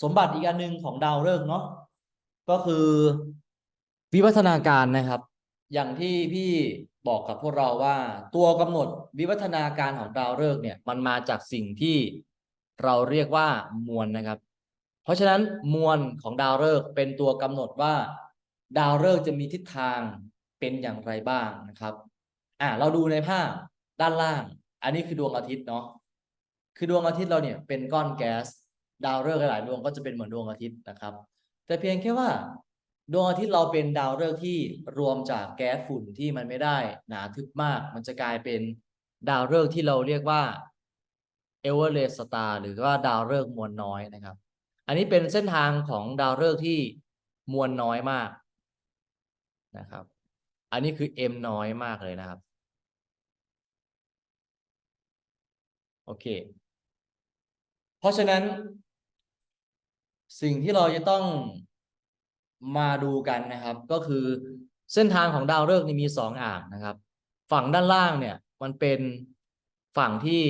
สมบัติอีกอันหนึ่งของดาวฤกษ์เนาะก็คือวิวัฒนาการนะครับ อย่างที่พี่บอกกับพวกเราว่า ตัวกำหนดวิวัฒนาการของดาวฤกษ์เนี่ย มันมาจากสิ่งที่เราเรียกว่ามวลนะครับ เพราะฉะนั้นมวลของดาวฤกษ์เป็นตัวกำหนดว่า ดาวฤกษ์จะมีทิศทางเป็นอย่างไรบ้างนะครับอ่าเราดูในภาพด้านล่าง อันนี้คือดวงอาทิตย์เนาะคือดวงอาทิตย์เราเนี่ยเป็นก้อนแก๊ส ดาวฤกษ์หลายดวงก็จะเป็นเหมือนดวงอาทิตย์นะครับ แต่เพียงแค่ว่า ดวงอาทิตย์เราเป็นดาวฤกษ์ที่รวมจากแก๊สฝุ่นที่มันไม่ได้หนาทึบมาก มันจะกลายเป็นดาวฤกษ์ที่เราเรียกว่าเอเวอเรสตาร์หรือว่าดาวฤกษ์มวลน้อยนะครับ อันนี้เป็นเส้นทางของดาวฤกษ์ที่มวลน้อยมากนะครับ อันนี้คือ M น้อยมากเลยนะครับโอเค เพราะฉะนั้น สิ่งที่เราจะต้องมาดูกันนะครับ ก็คือเส้นทางของดาวฤกษ์นี่มีสองอ่างนะครับ ฝั่งด้านล่างเนี่ยมันเป็นฝั่งที่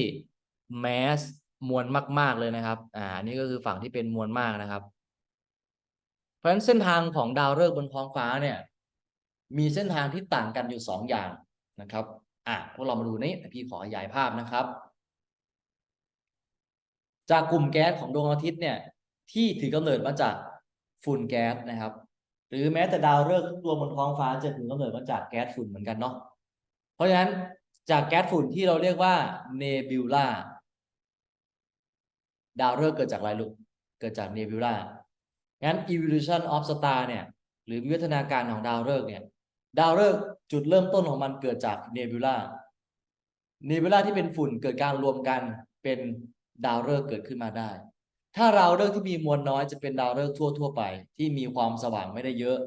แมสมวลมาก ๆเลยนะครับ อ่านี่ก็คือฝั่งที่เป็นมวลมากนะครับ เพราะฉะนั้นเส้นทางของดาวฤกษ์บนท้องฟ้าเนี่ย มีเส้นทางที่ต่างกันอยู่สองอย่างนะครับ อะพวกเรามาดูนี่พี่ขอขยายภาพนะครับ จากกลุ่มแก๊สของดวงอาทิตย์เนี่ย ที่ถือกำเนิดมาจากฝุ่นแก๊สนะครับ หรือแม้แต่ดาวฤกษ์ทุกดวบนท้องฟ้าจะถือกำเนิดมาจากแก๊สฝุ่นเหมือนกันเนาะเพราะฉะนั้นจากแก๊สฝุ่นที่เราเรียกว่าเนบิวลาดาวฤกษ์เกิดจากอะไรลูกเกิดจากเนบิวลางั้น evolution of star เนี่ยหรือวิวัฒนาการของดาวฤกษ์เนี่ยดาวฤกษ์จุดเริ่มต้นของมันเกิดจากเนบิวลาเนบิวลาที่เป็นฝุ่นเกิดการรวมกันเป็นดาวฤกษ์เกิดขึ้นมาได้ ถ้าดาวฤกษ์ที่มีมวลน้อยจะเป็นดาวฤกษ์ทั่วทั่ว ๆ ไป ที่มีความสว่างไม่ได้เยอะ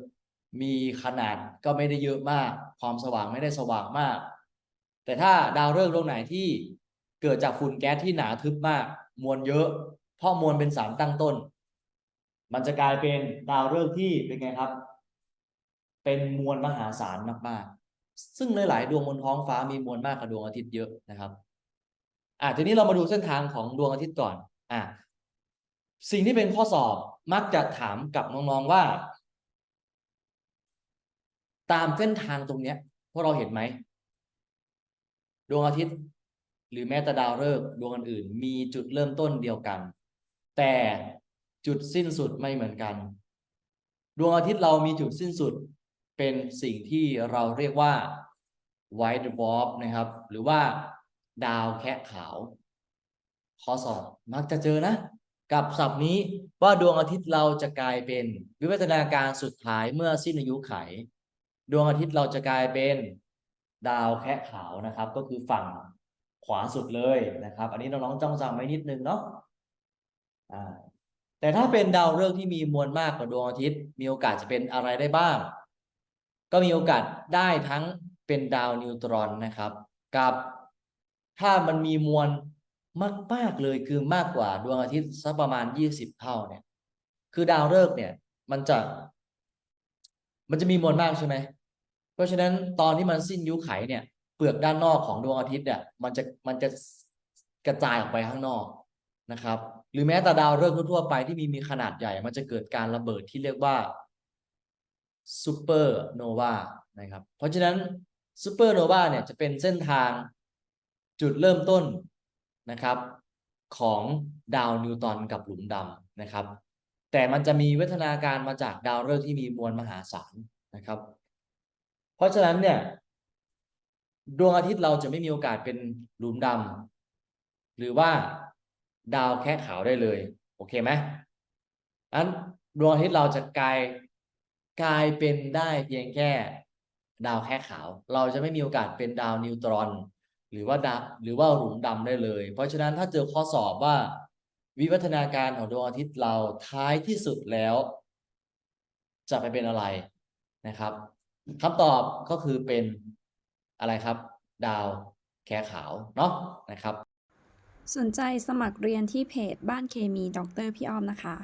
มีขนาดก็ไม่ได้เยอะมาก ความสว่างไม่ได้สว่างมาก แต่ถ้าดาวฤกษ์ดวงไหนที่เกิดจากฝุ่นแก๊สที่หนาทึบมาก มวลเยอะ เพราะมวลเป็นสารตั้งต้น มันจะกลายเป็นดาวฤกษ์ที่เป็นไงครับ เป็นมวลมหาศาลมากๆ ซึ่งหลายๆดวงบนท้องฟ้ามีมวลมากกว่าดวงอาทิตย์เยอะนะครับอะทีนี้เรามาดูเส้นทางของดวงอาทิตย์ก่อนอะ สิ่งที่เป็นข้อสอบมักจะถามกับน้องๆว่า ตามเส้นทางตรงเนี้ย พวกเราเห็นไหมดวงอาทิตย์ หรือแม้แต่ดาวฤกษ์ดวงอื่นๆมีจุดเริ่มต้นเดียวกัน แต่จุดสิ้นสุดไม่เหมือนกัน ดวงอาทิตย์เรามีจุดสิ้นสุดเป็นสิ่งที่เราเรียกว่า white dwarf นะครับ หรือว่าดาวแคะขาว ข้อสอบมักจะเจอนะ กับศัพท์นี้ว่าดวงอาทิตย์เราจะกลายเป็น วิวัฒนาการสุดท้ายเมื่อสิ้นอายุไข ดวงอาทิตย์เราจะกลายเป็นดาวแคะขาวนะครับ ก็คือฝั่งขวาสุดเลยนะครับ อันนี้น้องๆจ้องจำไว้นิดนึงเนาะแต่ถ้าเป็นดาวฤกษ์ที่มีมวลมากกว่าดวงอาทิตย์ มีโอกาสจะเป็นอะไรได้บ้าง ก็มีโอกาสได้ทั้งเป็นดาวนิวตรอนนะครับ กับถ้ามันมีมวล มาก ๆ เลยคือมากกว่าดวงอาทิตย์สักประมาณยี่สิบเท่าเนี่ย คือดาวฤกษ์เนี่ย มันจะ มันจะมีมวลมากใช่ไหม เพราะฉะนั้นตอนที่มันสิ้นยุคไขเนี่ย เปลือกด้านนอกของดวงอาทิตย์เนี่ย มันจะมันจะกระจายออกไปข้างนอกนะครับ หรือแม้แต่ดาวฤกษ์ทั่วไปที่มีมีขนาดใหญ่ มันจะเกิดการระเบิดที่เรียกว่าซูเปอร์โนวานะครับ เพราะฉะนั้นซูเปอร์โนวาเนี่ยจะเป็นเส้นทางจุดเริ่มต้น นะครับ ของดาวนิวตอนกับหลุมดำนะครับ แต่มันจะมีวัฒนาการมาจากดาวฤกษ์ที่มีมวลมหาศาลนะครับ เพราะฉะนั้นเนี่ยดวงอาทิตย์เราจะไม่มีโอกาสเป็นหลุมดำหรือว่าดาวแค่ขาวได้เลย โอเคไหมอันดวงอาทิตย์เราจะกลายกลายเป็นได้เพียงแค่ดาวแค่ขาว เราจะไม่มีโอกาสเป็นดาวนิวตรอน หรือว่าดหรือว่าหลุมดำได้เลย เพราะฉะนั้นถ้าเจอข้อสอบว่า วิวัฒนาการของดวงอาทิตย์เราท้ายที่สุดแล้ว จะไปเป็นอะไรนะครับคำตอบก็คือเป็นอะไรครับ ดาวแค่ขาวเนาะนะครับ สนใจสมัครเรียนที่เพจบ้านเคมีดรพี่อ้อมนะคะ